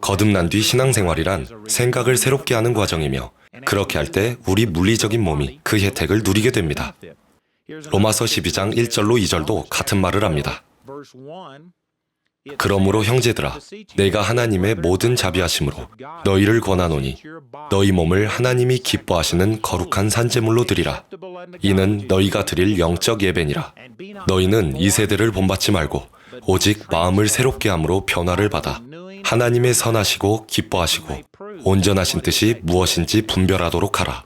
거듭난 뒤 신앙생활이란 생각을 새롭게 하는 과정이며 그렇게 할 때 우리 물리적인 몸이 그 혜택을 누리게 됩니다. 로마서 12장 1절로 2절도 같은 말을 합니다. 그러므로 형제들아 내가 하나님의 모든 자비하심으로 너희를 권하노니 너희 몸을 하나님이 기뻐하시는 거룩한 산제물로 드리라 이는 너희가 드릴 영적 예배니라 너희는 이 세대를 본받지 말고 오직 마음을 새롭게 함으로 변화를 받아 하나님의 선하시고 기뻐하시고 온전하신 뜻이 무엇인지 분별하도록 하라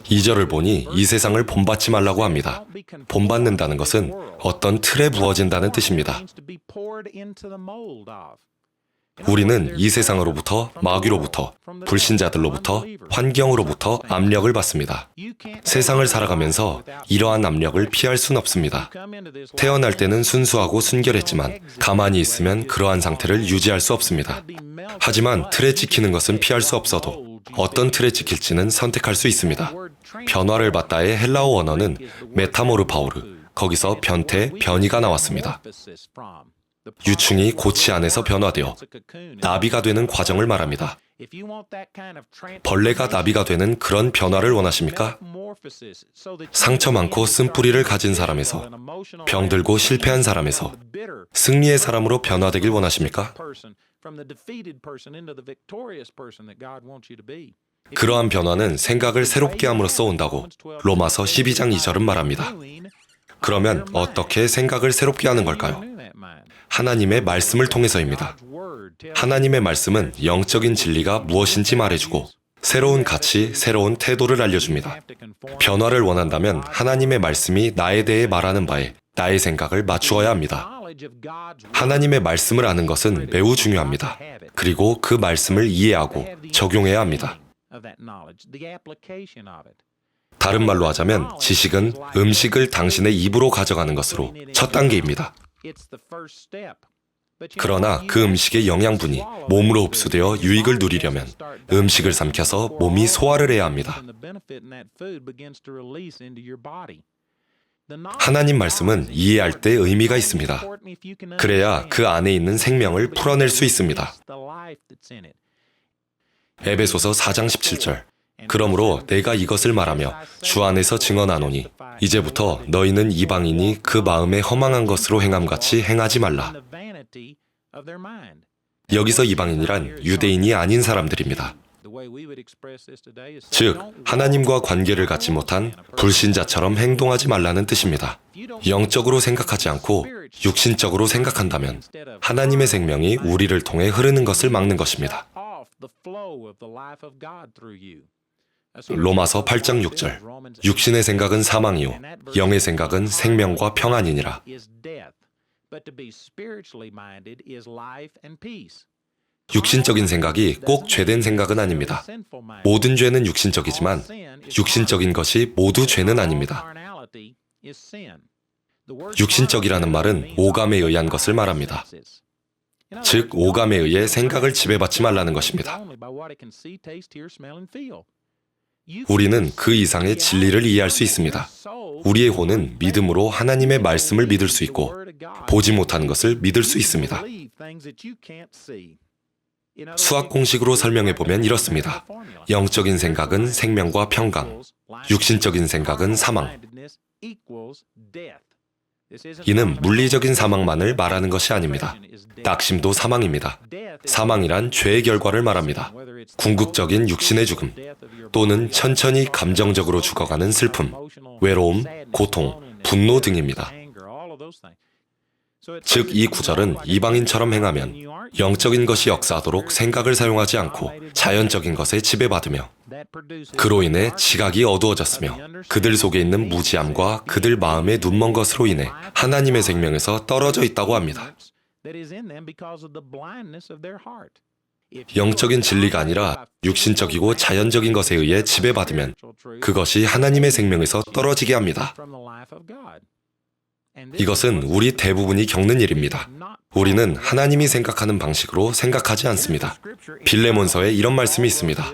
2절을 보니 이 세상을 본받지 말라고 합니다. 본받는다는 것은 어떤 틀에 부어진다는 뜻입니다. 우리는 이 세상으로부터, 마귀로부터, 불신자들로부터, 환경으로부터 압력을 받습니다. 세상을 살아가면서 이러한 압력을 피할 순 없습니다. 태어날 때는 순수하고 순결했지만 가만히 있으면 그러한 상태를 유지할 수 없습니다. 하지만 틀에 찍히는 것은 피할 수 없어도 어떤 틀에 찍힐지는 선택할 수 있습니다. 변화를 받다의 헬라어 원어는 메타모르 파오르, 거기서 변태, 변이가 나왔습니다. 유충이 고치 안에서 변화되어 나비가 되는 과정을 말합니다. 벌레가 나비가 되는 그런 변화를 원하십니까? 상처 많고 쓴뿌리를 가진 사람에서 병들고 실패한 사람에서 승리의 사람으로 변화되길 원하십니까? 그러한 변화는 생각을 새롭게 함으로써 온다고 로마서 12장 2절은 말합니다. 그러면 어떻게 생각을 새롭게 하는 걸까요? 하나님의 말씀을 통해서입니다. 하나님의 말씀은 영적인 진리가 무엇인지 말해주고 새로운 가치, 새로운 태도를 알려줍니다. 변화를 원한다면 하나님의 말씀이 나에 대해 말하는 바에 나의 생각을 맞추어야 합니다. 하나님의 말씀을 아는 것은 매우 중요합니다. 그리고 그 말씀을 이해하고 적용해야 합니다. 다른 말로 하자면 지식은 음식을 당신의 입으로 가져가는 것으로 첫 단계입니다. 그러나 그 음식의 영양분이 몸으로 흡수되어 유익을 누리려면 음식을 삼켜서 몸이 소화를 해야 합니다. 하나님 말씀은 이해할 때 의미가 있습니다. 그래야 그 안에 있는 생명을 풀어낼 수 있습니다. 에베소서 4장 17절. 그러므로 내가 이것을 말하며 주 안에서 증언하노니 이제부터 너희는 이방인이 그 마음에 허망한 것으로 행함같이 행하지 말라. 여기서 이방인이란 유대인이 아닌 사람들입니다. 즉, 하나님과 관계를 갖지 못한 불신자처럼 행동하지 말라는 뜻입니다. 영적으로 생각하지 않고 육신적으로 생각한다면 하나님의 생명이 우리를 통해 흐르는 것을 막는 것입니다. 로마서 8장 6절. 육신의 생각은 사망이요. 영의 생각은 생명과 평안이니라. 육신적인 생각이 꼭 죄된 생각은 아닙니다. 모든 죄는 육신적이지만 육신적인 것이 모두 죄는 아닙니다. 육신적이라는 말은 오감에 의한 것을 말합니다. 즉, 오감에 의해 생각을 지배받지 말라는 것입니다. 우리는 그 이상의 진리를 이해할 수 있습니다. 우리의 혼은 믿음으로 하나님의 말씀을 믿을 수 있고 보지 못하는 것을 믿을 수 있습니다. 수학 공식으로 설명해 보면 이렇습니다. 영적인 생각은 생명과 평강, 육신적인 생각은 사망. 이는 물리적인 사망만을 말하는 것이 아닙니다. 낙심도 사망입니다. 사망이란 죄의 결과를 말합니다. 궁극적인 육신의 죽음, 또는 천천히 감정적으로 죽어가는 슬픔, 외로움, 고통, 분노 등입니다. 즉, 이 구절은 이방인처럼 행하면 영적인 것이 역사하도록 생각을 사용하지 않고 자연적인 것에 지배받으며 그로 인해 지각이 어두워졌으며 그들 속에 있는 무지함과 그들 마음의 눈먼 것으로 인해 하나님의 생명에서 떨어져 있다고 합니다. 영적인 진리가 아니라 육신적이고 자연적인 것에 의해 지배받으면 그것이 하나님의 생명에서 떨어지게 합니다. 이것은 우리 대부분이 겪는 일입니다. 우리는 하나님이 생각하는 방식으로 생각하지 않습니다. 빌레몬서에 이런 말씀이 있습니다.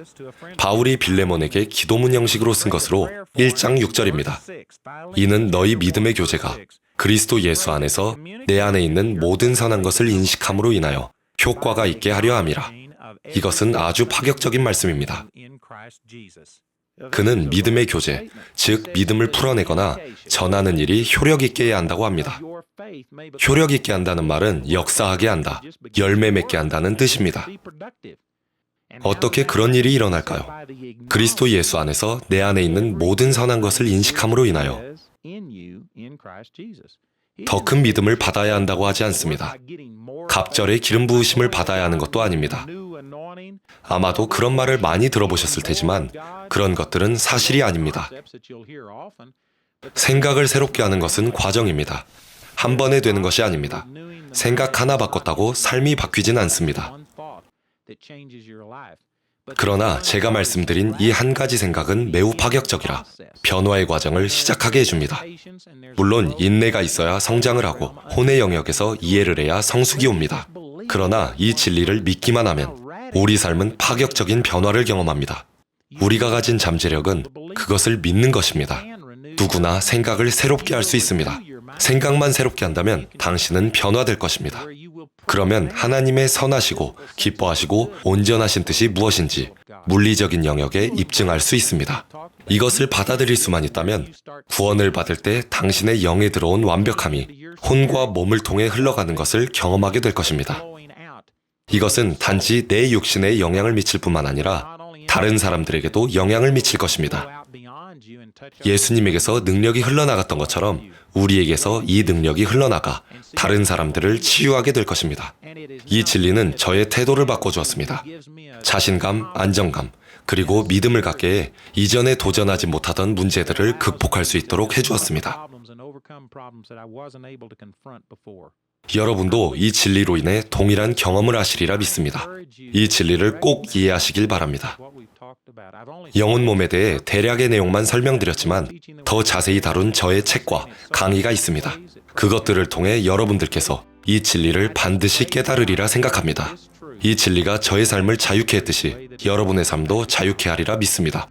바울이 빌레몬에게 기도문 형식으로 쓴 것으로 1장 6절입니다. 이는 너희 믿음의 교제가 그리스도 예수 안에서 내 안에 있는 모든 선한 것을 인식함으로 인하여 효과가 있게 하려 함이라. 이것은 아주 파격적인 말씀입니다. 그는 믿음의 교제, 즉 믿음을 풀어내거나 전하는 일이 효력 있게 해야 한다고 합니다. 효력 있게 한다는 말은 역사하게 한다, 열매 맺게 한다는 뜻입니다. 어떻게 그런 일이 일어날까요? 그리스도 예수 안에서 내 안에 있는 모든 선한 것을 인식함으로 인하여 더 큰 믿음을 받아야 한다고 하지 않습니다. 갑절의 기름 부으심을 받아야 하는 것도 아닙니다. 아마도 그런 말을 많이 들어보셨을 테지만 그런 것들은 사실이 아닙니다. 생각을 새롭게 하는 것은 과정입니다. 한 번에 되는 것이 아닙니다. 생각 하나 바꿨다고 삶이 바뀌진 않습니다. 그러나 제가 말씀드린 이 한 가지 생각은 매우 파격적이라 변화의 과정을 시작하게 해줍니다. 물론 인내가 있어야 성장을 하고 혼의 영역에서 이해를 해야 성숙이 옵니다. 그러나 이 진리를 믿기만 하면 우리 삶은 파격적인 변화를 경험합니다. 우리가 가진 잠재력은 그것을 믿는 것입니다. 누구나 생각을 새롭게 할 수 있습니다. 생각만 새롭게 한다면 당신은 변화될 것입니다. 그러면 하나님의 선하시고 기뻐하시고 온전하신 뜻이 무엇인지 물리적인 영역에 입증할 수 있습니다. 이것을 받아들일 수만 있다면 구원을 받을 때 당신의 영에 들어온 완벽함이 혼과 몸을 통해 흘러가는 것을 경험하게 될 것입니다. 이것은 단지 내 육신에 영향을 미칠 뿐만 아니라 다른 사람들에게도 영향을 미칠 것입니다. 예수님에게서 능력이 흘러나갔던 것처럼 우리에게서 이 능력이 흘러나가 다른 사람들을 치유하게 될 것입니다. 이 진리는 저의 태도를 바꿔주었습니다. 자신감, 안정감, 그리고 믿음을 갖게 해 이전에 도전하지 못하던 문제들을 극복할 수 있도록 해주었습니다. 여러분도 이 진리로 인해 동일한 경험을 하시리라 믿습니다. 이 진리를 꼭 이해하시길 바랍니다. 영혼 몸에 대해 대략의 내용만 설명드렸지만 더 자세히 다룬 저의 책과 강의가 있습니다. 그것들을 통해 여러분들께서 이 진리를 반드시 깨달으리라 생각합니다. 이 진리가 저의 삶을 자유케 했듯이 여러분의 삶도 자유케 하리라 믿습니다.